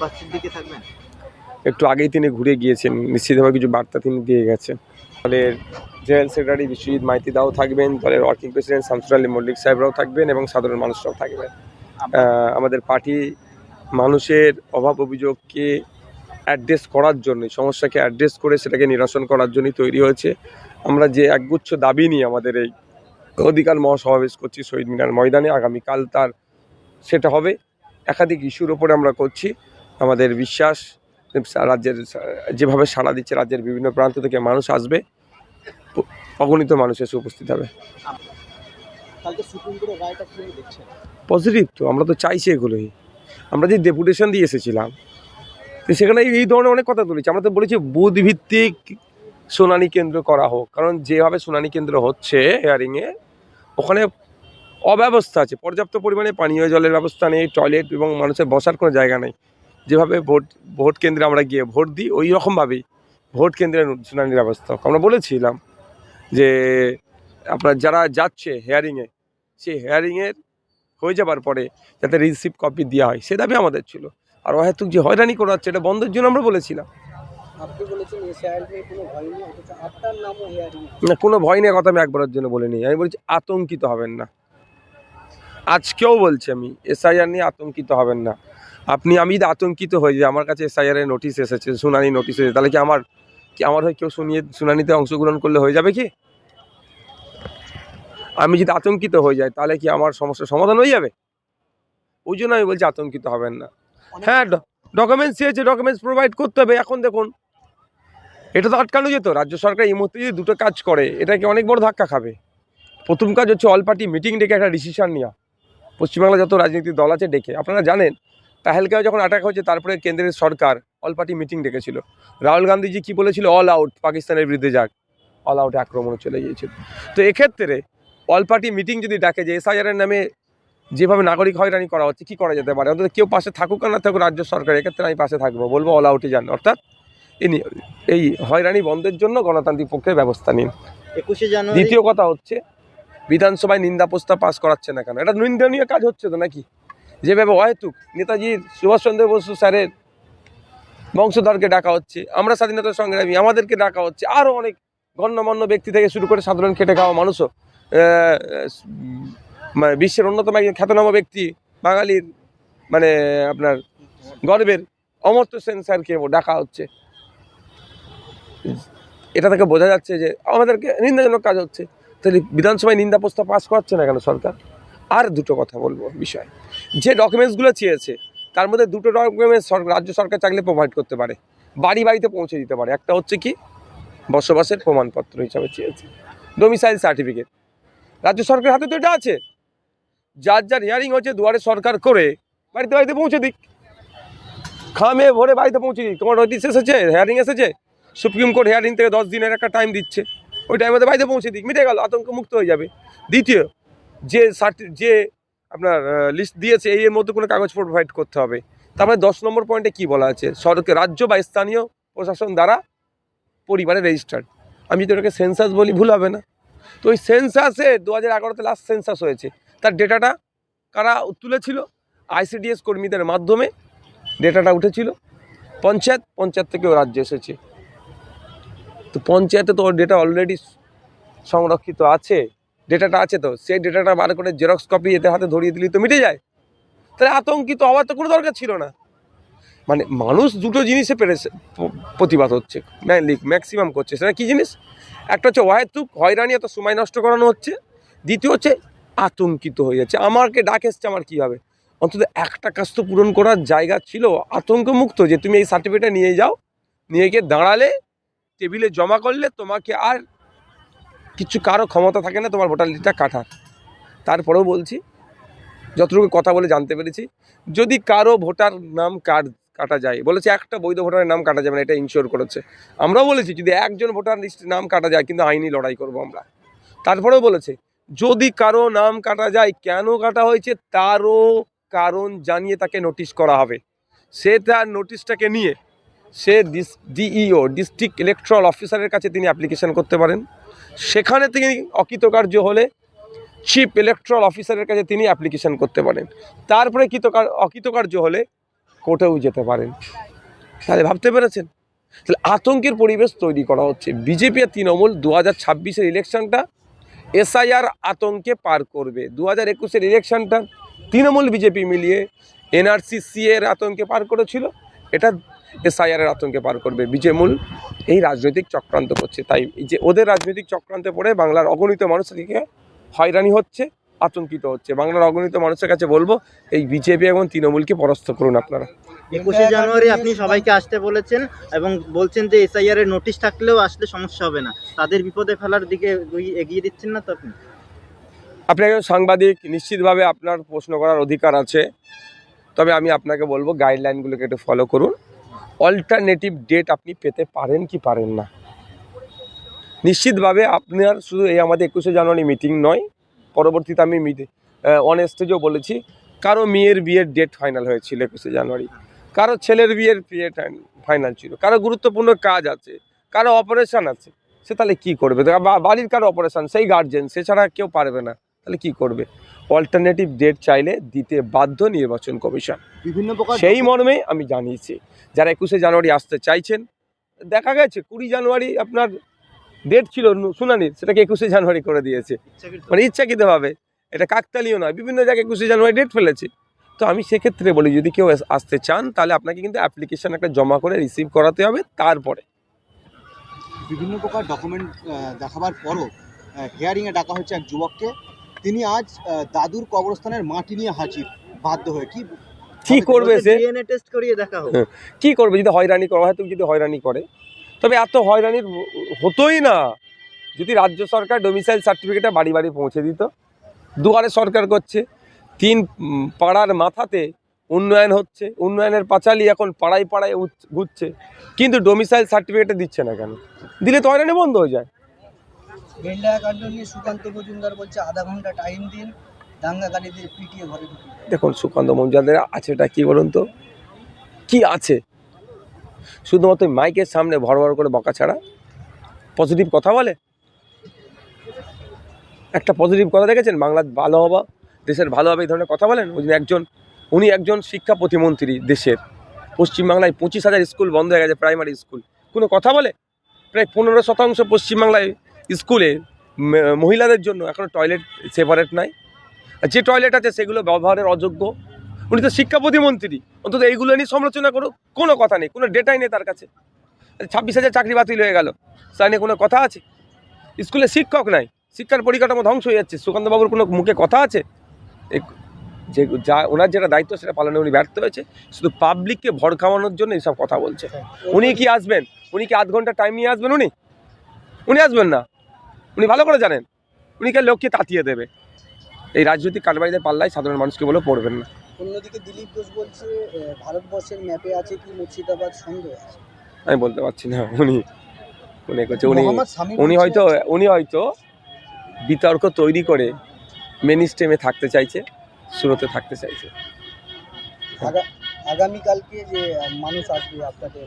থাকবেন? একটু আগেই তিনি ঘুরে গিয়েছেন। নিশ্চিতভাবে কিছু বার্তা তিনি দিয়ে গেছেন। দলের জেনারেল সেক্রেটারি বিশ্বজিৎ মাইতি দাও থাকবেন দলের ওয়ার্কিং প্রেসিডেন্ট শামসুর আলী মল্লিক সাহেবরাও থাকবেন এবং সাধারণ মানুষরাও থাকবেন। আমাদের পার্টি মানুষের অভাব অভিযোগকে অ্যাড্রেস করার জন্য সমস্যাকে অ্যাড্রেস করে সেটাকে নিরসন করার জন্যই তৈরি হয়েছে। আমরা যে একগুচ্ছ দাবি নিয়ে আমাদের এই অধিকার মহাসমাবেশ করছি শহীদ মিনার ময়দানে আগামীকাল তার সেটা হবে। একাধিক ইস্যুর ওপরে আমরা করছি। আমাদের বিশ্বাস রাজ্যের যেভাবে সাড়া দিচ্ছে রাজ্যের বিভিন্ন প্রান্ত থেকে মানুষ আসবে অগণিত মানুষ এসে উপস্থিত হবে। পজিটিভ তো আমরা তো চাইছি এগুলোই। আমরা যে ডেপুটেশন দিয়ে এসেছিলাম তো সেখানে এই- ধরনের অনেক কথা তুলেছি। আমরা তো বলেছি বুথ ভিত্তিক শুনানি কেন্দ্র করা হোক কারণ যেভাবে শুনানি কেন্দ্র হচ্ছে হেয়ারিংয়ে ওখানে অব্যবস্থা আছে। পর্যাপ্ত পরিমাণে পানীয় জলের ব্যবস্থা নেই টয়লেট এবং মানুষের বসার কোনো জায়গা নেই। যেভাবে ভোট ভোট কেন্দ্রে আমরা গিয়ে ভোট দিই ওই রকমভাবেই ভোট কেন্দ্রের শুনানির ব্যবস্থা আমরা বলেছিলাম যে আপনার যারা যাচ্ছে হেয়ারিংয়ে সেই হেয়ারিংয়ের হয়ে যাবার পরে যাতে রিসিপ্ট কপি দেওয়া হয় সে দাবি আমাদের ছিল। আর অহেতুক যে হয়রানি করা হচ্ছে এটা বন্ধের জন্য আমরা বলেছিলাম। নেই না কোনো ভয় নেই কথা আমি একবারের জন্য বলিনি। আমি বলছি আতঙ্কিত হবেন না। আজকেও বলছি আমি এসআইআর নিয়ে আতঙ্কিত হবেন না। আপনি আমি যদি আতঙ্কিত হয়ে যে আমার কাছে এসআইআর এর নোটিশ এসেছে শুনানি নোটিশ এসেছে। তাহলে কি আমার কি আমার হয়ে কেউ শুনিয়ে শুনানিতে অংশগ্রহণ করলে হয়ে যাবে কি? আমি যদি আতঙ্কিত হয়ে যাই তাহলে কি আমার সমস্যার সমাধান হয়ে যাবে? ওই জন্য আমি বলছি আতঙ্কিত হবেন না। হ্যাঁ ডকুমেন্টস চেয়েছে ডকুমেন্টস প্রোভাইড করতে হবে। এখন দেখুন এটা তো আটকানো যেত। রাজ্য সরকার এই মুহূর্তে যদি দুটো কাজ করে এটাকে অনেক বড় ধাক্কা খাবে। প্রথম কাজ হচ্ছে অল পার্টি মিটিং ডেকে একটা ডিসিশন নেওয়া। পশ্চিমবাংলা যত রাজনৈতিক দল আছে ডেকে। আপনারা জানেন পেহেলগাঁও যখন অ্যাটাক হয়েছে তারপরে কেন্দ্রের সরকার অল পার্টি মিটিং ডেকেছিল। রাহুল গান্ধীজি কি বলেছিল? অল আউট পাকিস্তানের বিরুদ্ধে যাক। অল আউট আক্রমণে চলে গিয়েছিল। তো এক্ষেত্রে অল পার্টি মিটিং যদি ডাকে যে এসআইআরের নামে যেভাবে নাগরিক হয়রানি করা হচ্ছে কী করা যেতে পারে? অন্তত কেউ পাশে থাকুক আর না থাকুক রাজ্য সরকার এক্ষেত্রে আমি পাশে থাকব বলব অল আউটে যান। অর্থাৎ এই এই হয়রানি বন্ধের জন্য গণতান্ত্রিক পক্ষে ব্যবস্থা নিন। একুশে জানুয়ারি দ্বিতীয় কথা হচ্ছে বিধানসভায় নিন্দা প্রস্তাব পাস করাচ্ছে না কেন? এটা নিন্দনীয় কাজ হচ্ছে তো নাকি? যেভাবে অহেতুক নেতাজি সুভাষচন্দ্র বসু স্যারের বংশধরকে ডাকা হচ্ছে, আমরা স্বাধীনতা সংগ্রামী, আমাদেরকে ডাকা হচ্ছে আরও অনেক গণ্যমান্য ব্যক্তি থেকে শুরু করে সাধারণ খেটে খাওয়া মানুষও মানে বিশ্বের অন্যতম একজন খ্যাতনামা ব্যক্তি, বাঙালির মানে আপনার গর্বের অমর্ত্য সেন স্যারকে ডাকা হচ্ছে। এটা থেকে বোঝা যাচ্ছে যে আমাদেরকে নিন্দাজনক কাজ হচ্ছে। তাহলে বিধানসভায় নিন্দা প্রস্তাব পাস করাচ্ছে না কেন সরকার? আর দুটো কথা বলব বিষয়। যে ডকুমেন্টসগুলো চেয়েছে, তার মধ্যে দুটো ডকুমেন্টস রাজ্য সরকার চাইলে প্রোভাইড করতে পারে। বাড়ি বাড়িতে পৌঁছে দিতে পারে। একটা হচ্ছে কি, বসবাসের প্রমাণপত্র হিসাবে চেয়েছে। ডোমিসাইল সার্টিফিকেট রাজ্য সরকারের হাতে তো এটা আছে। যার যার হিয়ারিং হচ্ছে দুয়ারে সরকার করে, বাড়িতে বাড়িতে পৌঁছে দিক। খামে ভরে বাড়িতে পৌঁছে দিক। তোমার নোটিস এসেছে হিয়ারিং এসেছে? সুপ্রিম কোর্ট হিয়ারিং থেকে দশ দিনের একটা টাইম দিচ্ছে। ওই টাইমের বাড়িতে পৌঁছে দিক। মিটে গেল আতঙ্ক মুক্ত হয়ে যাবে। দ্বিতীয়, যে সার্টি যে আপনার লিস্ট দিয়েছে, এই এর মধ্যে কোনো কাগজ প্রোভাইড করতে হবে। তারপরে দশ নম্বর পয়েন্টে কি বলা আছে? সরকার রাজ্য বা স্থানীয় প্রশাসন দ্বারা পরিবারে রেজিস্টার্ড আমি যদি ওটাকে সেন্সাস বলি, ভুল হবে না। তো ওই সেন্সাসে দু হাজার এগারোতে লাস্ট সেন্সাস হয়েছে। তার ডেটাটা কারা তুলেছিল? আইসিডিএস কর্মীদের মাধ্যমে ডেটাটা উঠেছিল। পঞ্চায়েত পঞ্চায়েত থেকেও রাজ্য এসেছে। তো পঞ্চায়েতে তো ওর ডেটা অলরেডি সংরক্ষিত আছে। ডেটাটা আছে তো, সেই ডেটাটা বার করে জেরক্স কপি এতে হাতে ধরিয়ে দিলেই তো মিটে যায়। তাহলে আতঙ্কিত হওয়ার তো কোনো দরকার ছিল না। মানে মানুষ দুটো জিনিসে পেরেছে প্রতিবাদ হচ্ছে। ম্যাক্সিমাম করছে। সেটা কী জিনিস? একটা হচ্ছে অহেতুক, হয়রানি, এত সময় নষ্ট করানো হচ্ছে। দ্বিতীয় হচ্ছে আতঙ্কিত হয়ে যাচ্ছে। আমাকে ডাক এসছে, আমার কী হবে? অন্তত একটা কাজ তো পূরণ করার জায়গা ছিল। আতঙ্কমুক্ত যে তুমি এই সার্টিফিকেটটা নিয়ে যাও, নিয়ে গিয়ে দাঁড়ালে, টেবিলে জমা করলে তোমাকে আর কিছু কারও ক্ষমতা থাকে না, তোমার ভোটার লিস্টটা কাটার। তারপরেও বলছি, যতটুকু কথা বলে জানতে পেরেছি, যদি কারও ভোটার নাম কাট, কাটা যায়, বলেছে একটা বৈধ ভোটারের নাম কাটা যাবে না, এটা ইনশিওর করেছে। আমরাও বলেছি, যদি একজন ভোটার লিস্ট নাম কাটা যায়, কিন্তু আইনি লড়াই করব আমরা। তারপরেও বলেছে, যদি কারও নাম কাটা যায়, কেন কাটা হয়েছে, তারও কারণ জানিয়ে তাকে নোটিশ করা হবে। সে তার নোটিশটাকে নিয়ে, সে ডিস ডিইও ডিস্ট্রিক্ট ইলেকট্রাল অফিসারের কাছে তিনি অ্যাপ্লিকেশন করতে পারেন। সেখানে তিনি অকৃতকার্য হলে চিফ ইলেকট্রাল অফিসারের কাছে তিনি অ্যাপ্লিকেশন করতে পারেন। তারপরে কৃতকার অকৃতকার্য হলে কোর্টেও যেতে পারেন। তাহলে ভাবতে পেরেছেন? তাহলে আতঙ্কের পরিবেশ তৈরি করা হচ্ছে। বিজেপি আর তৃণমূল দু হাজার ছাব্বিশের ইলেকশনটা এসআইআর আতঙ্কে পার করবে। দু হাজার একুশের ইলেকশনটা তৃণমূল বিজেপি মিলিয়ে এনআরসি সি এর আতঙ্কে পার করেছিল। এটা এসআইআর এর আতঙ্কে পার করবে বিজেমূল এই রাজনৈতিক চক্রান্ত করছে তাই এই যে ওদের রাজনৈতিক চক্রান্তে পড়ে বাংলার অগণিত মানুষকে হয়রানি হচ্ছে আতঙ্কিত হচ্ছে। বাংলার অগণিত মানুষের কাছে বলব এই বিজেপি এবং তৃণমূলকে পরাস্ত করুন আপনারা। একুশে জানুয়ারি আপনি সবাইকে আসতে বলেছেন এবং বলছেন যে এসআইআর এর নোটিশ থাকলেও আসলে সমস্যা হবে না। তাদের বিপদে ফেলার দিকে এগিয়ে- এগিয়ে দিচ্ছেন না তো আপনি? আপনি একজন সাংবাদিক নিশ্চিতভাবে আপনার প্রশ্ন করার অধিকার আছে। তবে আমি আপনাকে বলব গাইডলাইনগুলোকে একটু ফলো করুন। অল্টারনেটিভ ডেট আপনি পেতে পারেন কি পারেন না? নিশ্চিতভাবে আপনার শুধু এই আমাদের একুশে জানুয়ারি মিটিং নয়, পরবর্তীতে আমি অন স্টেজেও বলেছি, কারও মেয়ের বিয়ের ডেট ফাইনাল হয়েছিল একুশে জানুয়ারি। কারও ছেলের বিয়ের বিয়ে ফাইনাল ছিল। কারও গুরুত্বপূর্ণ কাজ আছে, কারও অপারেশন আছে, সে তাহলে কি করবে? বাড়ির কারও অপারেশন সেই গার্জেন সে ছাড়া কেউ পারবে না। তাহলে কি করবে? অল্টারনেটিভ ডেট চাইলে দিতে বাধ্য নির্বাচন কমিশন। বিভিন্ন প্রকার সেই মর্মে আমি জানিয়েছি যারা একুশে জানুয়ারি আসতে চাইছেন দেখা গেছে কুড়ি জানুয়ারি আপনার ডেট ছিল শুনানির সেটাকে একুশে জানুয়ারি করে দিয়েছে। মানে ইচ্ছাকৃতভাবে এটা কাকতালীয় নয় বিভিন্ন জায়গায় একুশে জানুয়ারি ডেট ফেলেছে। তো আমি সেক্ষেত্রে বলি যদি কেউ আসতে চান তাহলে আপনাকে কিন্তু অ্যাপ্লিকেশন একটা জমা করে রিসিভ করাতে হবে তারপরে। বিভিন্ন প্রকার ডকুমেন্ট দেখাবার পরও হিয়ারিংয়ে ডাকা হচ্ছে এক যুবককে। তিনি আজ দাদুর কবরস্থানের মাটি নিয়ে হাজির বাধ্য হয়ে। কি কি করবে সে? ডিএনএ টেস্ট করিয়ে দেখা হোক। কি করবে যদি হয়রানি করা? হয় তো যদি হয়রানি করে। তবে এত হয়রানির হতোই না। যদি রাজ্য সরকার ডোমিসাইল সার্টিফিকেটটা বাড়ি বাড়ি পৌঁছে দিত দুয়ারে সরকার করছে তিন পাড়ার মাথাতে উন্নয়ন হচ্ছে উন্নয়নের পাঁচালি এখন পাড়ায় পাড়ায় ঘুরছে কিন্তু ডোমিসাইল সার্টিফিকেটটা দিচ্ছে না কেন? দিলে তো হয়রানি বন্ধ হয়ে যায়। নিয়ে সুকান্ত মজুমদার পিটিয়ে ঘরে দেখুন, সুকান্ত আছেটা কি বলুন তো? কি আছে? শুধুমাত্র মাইকের সামনে ভর ভর করে বকা ছাড়া পজিটিভ কথা বলে? একটা পজিটিভ কথা দেখেছেন? বাংলার ভালো হবা দেশের ভালো হবে এই ধরনের কথা বলেন? উনি একজন উনি একজন শিক্ষা প্রতিমন্ত্রী দেশের। পশ্চিমবাংলায় পঁচিশ হাজার স্কুল বন্ধ হয়ে গেছে প্রাইমারি স্কুল। কোনো কথা বলে? প্রায় পনেরো শতাংশ পশ্চিমবাংলায় স্কুলে মহিলাদের জন্য এখনও টয়লেট সেপারেট নাই। আর যে টয়লেট আছে সেগুলো ব্যবহারের অযোগ্য। উনি তো শিক্ষা প্রতিমন্ত্রী। অন্তত এইগুলো নিয়ে সমালোচনা করুক, কোনো কথা নেই, কোনো ডেটাই নেই তার কাছে। ছাব্বিশ হাজার চাকরি বাতিল হয়ে গেল তা নিয়ে কোনো কথা আছে? স্কুলে শিক্ষক নাই, শিক্ষার পরিকাঠামো ধ্বংস হয়ে যাচ্ছে, সুকান্তবাবুর কোনো মুখে কথা আছে? যে, যা, ওনার যেটা দায়িত্ব সেটা পালনে উনি ব্যর্থ হয়েছে, শুধু পাবলিককে ভর খাওয়ানোর জন্য এইসব কথা বলছে। উনি কি আসবেন? উনি কি আধ ঘণ্টা টাইম নিয়ে আসবেন উনি? উনি আসবেন না। উনি ভালো করে জানেন। উনি কে লোককে তাতিয়ে দেবে। এই রাজনৈতিক কারবারিদের পাল্লায় সাধারণ মানুষকে বলে পড়বেন না। অন্যদিকে দিলীপ ঘোষ বলছে ভারতবর্ষের ম্যাপে আছে কি মুর্শিদাবাদ সন্দেহ আছে? আমি বলতে পারছি না উনি উনি করছে উনি উনি হয়তো উনি হয়তো বিতর্ক তৈরি করে মেন স্টেমে থাকতে চাইছে শুরুতে থাকতে চাইছে। আগা- আগামীকালকে যে মানুষ আসবে আপনাদের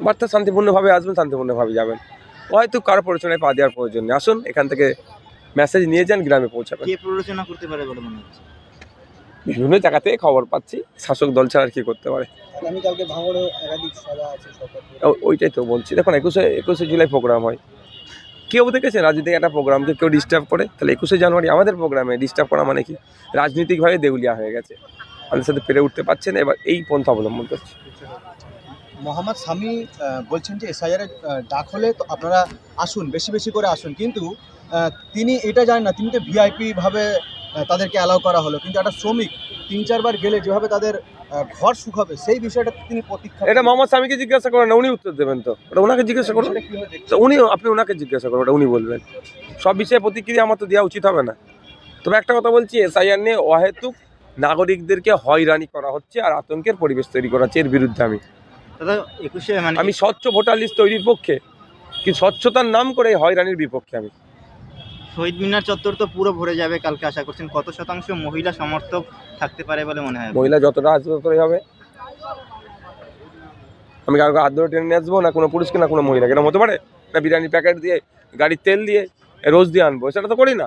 বার্তা? শান্তিপূর্ণভাবে আসবেন শান্তিপূর্ণভাবে যাবেন। হয়তো কারও প্ররোচনায় পা দেওয়ার প্রয়োজন নেই। আসুন এখান থেকে মেসেজ নিয়ে যান গ্রামে পৌঁছাবেন। কে প্ররোচনা করতে পারে বলে মনে হচ্ছে? বিভিন্ন জায়গা থেকে খবর পাচ্ছি শাসক দল ছাড়া আর কি করতে পারে। আগামীকালকে ভাঙড়ে একাধিক সভা আছে সরকার ও- ওইটাই তো বলছি। দেখুন একুশে একুশে জুলাই প্রোগ্রাম হয়। কেউ দেখেছে রাজনীতি একটা প্রোগ্রামকে কেউ ডিস্টার্ব করে? তাহলে একুশে জানুয়ারি আমাদের প্রোগ্রামে ডিস্টার্ব করা মানে কি? রাজনৈতিকভাবে দেউলিয়া হয়ে গেছে। আমাদের সাথে পেরে উঠতে পারছে না এবার এই পন্থা অবলম্বন করছে। মোহাম্মদ আহ, বলছেন যে এসআইআর এর আহ, ডাক হলে তো আপনারা আসুন বেশি বেশি করে আসুন। কিন্তু তিনি এটা জানেন না তিনি তো ভিআইপি ভাবে তাদেরকে অ্যালাউ করা হলো। কিন্তু একটা শ্রমিক তিন চারবার গেলে যেভাবে তাদের ঘর শুকাবে সেই বিষয়টা তিনি প্রতীক্ষা এটা মোহাম্মদ স্বামীকে জিজ্ঞাসা করেন উনি উত্তর দেবেন তো। ওটা ওনাকে জিজ্ঞাসা করুন? তো উনি আপনি ওনাকে জিজ্ঞাসা করুন ওটা উনি বলবেন। সব বিষয়ে প্রতিক্রিয়া আমার তো দেওয়া উচিত হবে না। তবে একটা কথা বলছি এসআইআর নিয়ে অহেতুক নাগরিকদেরকে হয়রানি করা হচ্ছে আর আতঙ্কের পরিবেশ তৈরি করা হচ্ছে। এর বিরুদ্ধে আমি আমি স্বচ্ছ ভোটার লিস্ট তৈরির পক্ষে কিন্তু স্বচ্ছতার নাম করে হয়রানির বিপক্ষে আমি। শহীদ মিনার চত্বর তো পুরো ভরে যাবে কালকে আশা করছেন। কত শতাংশ মহিলা সমর্থক থাকতে পারে বলে মনে হয়? মহিলা যতটা আসবে ততটাই হবে। আমি কাউকে হাত ধরে টেনে নিয়ে আসব না কোনো পুরুষকে না কোনো মহিলাকে। এটা হতে পারে? না বিরিয়ানি প্যাকেট দিয়ে গাড়ির তেল দিয়ে রোজ দিয়ে আনব। সেটা তো করি না।